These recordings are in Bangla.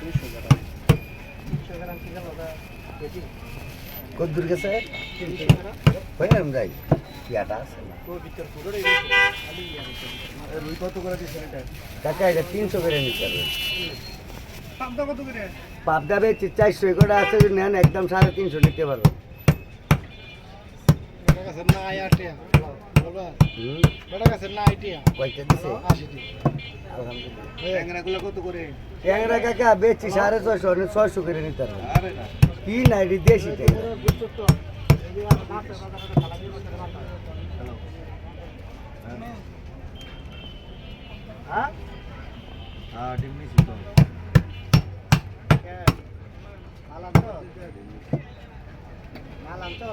দুইশো গ্রাম দুইশো গ্রাম কি গেল বেশি গেছে? হয়ে যাই ইয়াটা আছে রুই কত করে এটা তিনশো করে নিতে হবে। পাবদা কত চারশো করে আছে নেন একদম সাড়ে তিনশো নিতে পারব। কাছে না আটিয়া বলবা? বেটা কাছে না আইটিয়া কয়টা দিছে? আশিটি আলহামদুলিল্লাহ। ট্যাংরাগুলো কত করে? ট্যাংরা কাকা বেচি সাড়ে ছয়শো ছয়শো করে নিতে পারব। আরে না। কি না এটি দেশি ট্যাংরা হ্যাঁ হ্যাঁ ডিম নিছি তো। মালাম তো? মালাম হ্যাঁ তো?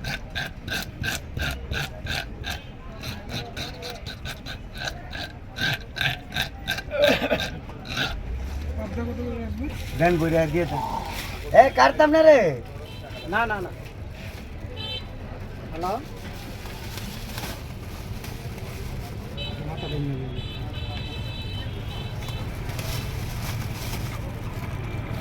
ડન બોલ્યા ગયા હતા એ કાઢતામ ને રે ના ના ના હલો